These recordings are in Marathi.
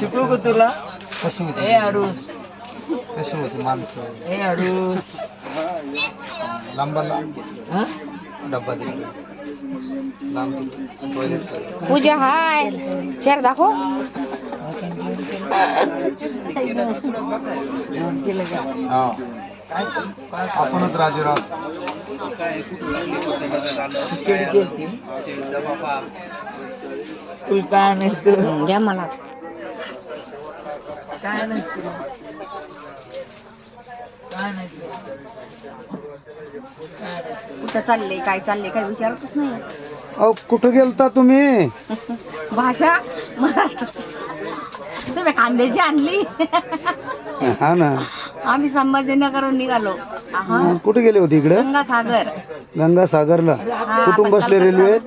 शिकू का तुला? कशी होती? ए अडूस कशी होती माणसं? ए अडूस लांबा लांब. हा? डब्बा दिला लांब दिला टॉयलेट पूजा हाय. शेर दाखव. जेवण केलं का हा काय तुला. काय आणायचं द्या मला काय तुला. आणायचं कुठं चालले काय चालले काय विचारतच नाही. अहो कुठं गेलता तुम्ही? भाषा महाराष्ट्राची तुम्ही कांद्याची आणली? हा ना. आम्ही संभाजीनगरहून निघालो. मग कुठे गेले होते इकडे? गंगासागर. गंगा सागरला हा, कुठून बसले. रेल्वेत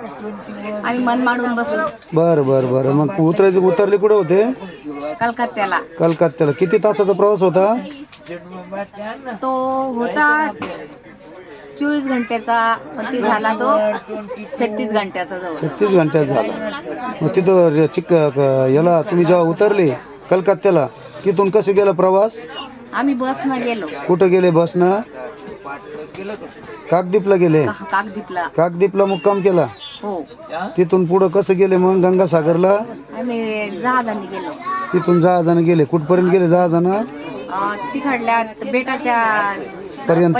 आम्ही मनमाडून बसलो बर बर बर. मग उतरायचे उतरले कुठे होते? कलकत्त्याला. कलकत्त्याला. किती तासाचा प्रवास होता? तो होता चोवीस घंट्याचा ती झाला तो छत्तीस घंट्याचा जवळ. छत्तीस घंट्यात झाला. मग तिथं चिक याला तुम्ही जेव्हा उतरले कलकत्त्याला तिथून कसे गेला प्रवास? आम्ही बसनं गेलो. कुठं गेले बसनं? काकदीपला गेले. का- काकदीपला काकदीपला मुक्काम केला. हो. तिथून पुढं कसं गेले मग? गंगासागरला? आम्ही जहाजाने गेलो. तिथून जहाजानं गेले. कुठपर्यंत गेले जहाजानं? अं, तिकडल्या बेटाच्या पर्यंत.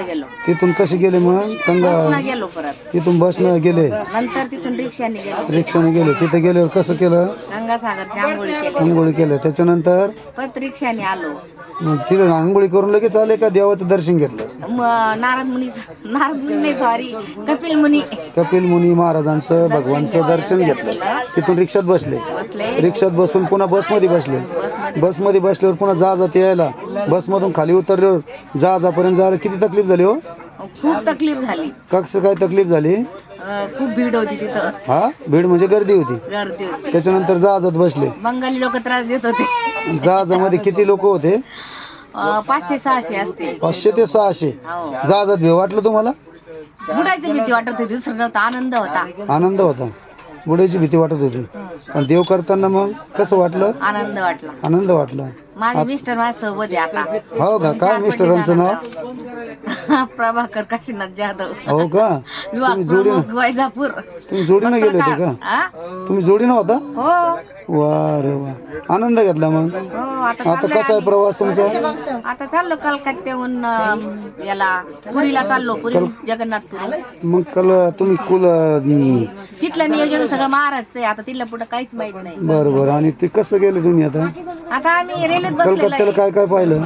गेलो. तिथून कसे गेले मग? गंगा बसनं गेलो परत. तिथून बसनं गेले. नंतर तिथून रिक्षाने गेलो. रिक्षाने गेले. तिथे गेल्यावर कसं केलं? गंगासागरची आंघोळी केली. आंघोळी केलं. त्याच्यानंतर? परत रिक्षाने आलो. मग आंघोळी करून लगेच आले का देवाचं दर्शन घेतलं? म- नारद मुनी नारद मुनी नाही सॉरी कपिल मुनी. कपिल मुनी महाराजांचं भगवानचं दर्शन घेतलं. तिथून रिक्षात बसले. बसले. रिक्षात बसून पुन्हा बसमध्ये बसले. बसमध्ये. बसमध्ये बसल्यावर पुन्हा जहाजात यायला. बसमधून खाली उतरल्यावर जहाजापर्यंत जायला किती तकलीफ झाली हो? खूप तकलीफ झाली. कसं काय तकलीफ झाली? अं, खूप भीड होती तिथं. हा? भीड म्हणजे गर्दी होती. गर्दी होती. त्याच्यानंतर जहाजात बसले. बंगाली लोक त्रास देत होते. जहाजामध्ये किती लोक होते? पाचशे सहाशे असतील. पाचशे ते सहाशे. हो. जहाजात भेव वाटलं तुम्हाला? बुडायची भीती वाटत होती दुसरं नव्हतं आनंद होता. आनंद होता. बुडायची भीती वाटत होती. पण देव करताना मग कसं वाटलं? आनंद वाटला. आनंद वाटला. माझे मिस्टर माझ्या सोबत आहे आता. हो का? काय मिस्टरांचं नाव? प्रभाकर काशीनाथ जाधव. हो का? विभाग तुम्ही जोडीनं प्रमुख वैजापूर. तुम्ही जोडीनं गेले होते का? हा? तुम्ही जोडीनं होता? हो. वा रे वा. आनंद घेतला मग. हो आता आता चाललोय कसा आहे आम्ही. प्रवास तुमचा? आता चाललो कलकत्त्याहून अं, याला पुरीला चाललो पुरी जगन्नाथपुरी. मग कल तुम्ही कुल हम्म, तिथलं नियोजन सगळं महाराजचं आहे. आता तिथलं पुढं काहीच माहीत नाही. बरं बरं. आणि ते कसं गेले तुम्ही आता? आता आम्ही रेल्वेत बसलेलो कलकत्त्याला आहे काय काय पाहिलं?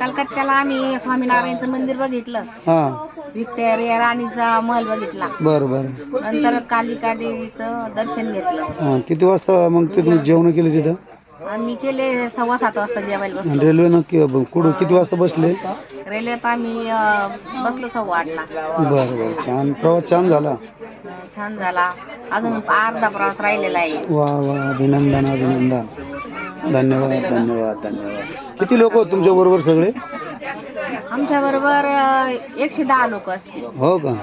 कलकत्त्याला आम्ही स्वामीनारायणचं मंदिर बघितलं. हा. विक्टोरिया राणीचा महल बघितला. बरं बरं. नंतर कालिका देवीचं दर्शन घेतलं. हा किती वाजता मग ते तुम्ही जेवण केले तिथं? आम्ही केले सव्वा सात वाजता जेवायला आणि बसलो रेल्वेनं कि- कुठं किती वाजता बसले? रेल्वेत आम्ही अं, बसलो सव्वा आठला. बरं बरं. छान. प्रवास छान झाला? अं, छान झाला. अजून अर्धा प्रवास राहिलेला आहे. वा वा. अभिनंदन अभिनंदन. धन्यवाद धन्यवाद धन्यवाद. किती लोक तुमच्या बरोबर सगळे? आमच्या बरोबर एकशे दहा लोक असतील. हो का?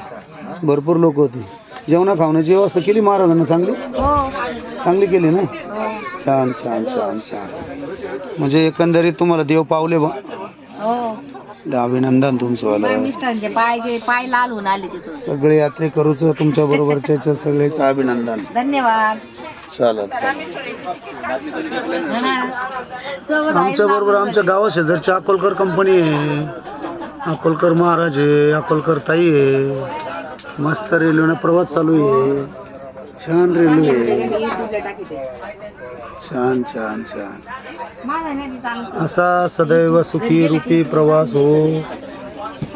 भरपूर लोक होते. जेवणा खावण्याची व्यवस्था केली महाराजांना चांगली? हो. चांगली केली ना? हो. छान छान छान छान. म्हणजे एकंदरीत तुम्हाला देव पावले बा. हो. अभिनंदन तुमचं वाला. मिस्टरांचे पायचे पाय लाल होऊन आले तिथून सगळे यात्रे करूच तुमच्या बरोबरचे सगळेच अभिनंदन. धन्यवाद. चालेल चालेल. सोबत आमच्या बरोबर आमच्या गावा शेजारची अकोलकर कंपनी आहे. अकोलकर महाराज आहे अकोलकर ताई आहे. मस्त रेल्वेनं प्रवास चालू आहे. छान रेल्वे. छान छान छान. असा सदैव सुखी रूपी प्रवास हो.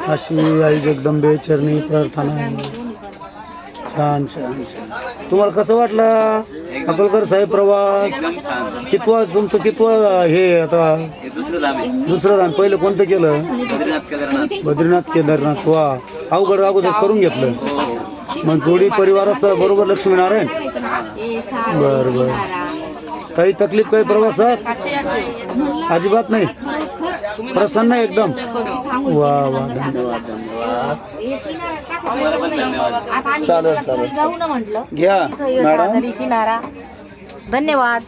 अशी आई जगदंबे चरणी प्रार्थना आहे. छान छान छान. तुम्हाला कसं वाटलं अकोलकर साहेब प्रवास? कितवा तुमचं कितवा हे आता? दुसरं धान पहिलं कोणतं केलं? बद्रीनाथ केदारनाथ. वा अवघड अगोदर करून घेतलं. मग जोडी परिवारासह बरोबर लक्ष्मीनारायण बर बर. काही तकलीफ काही प्रवासात अजिबात नाही? प्रसन्न आहे एकदम? वा वा धन्यवाद धन्यवाद. चालेल चालेल. घ्या मॅडम. धन्यवाद.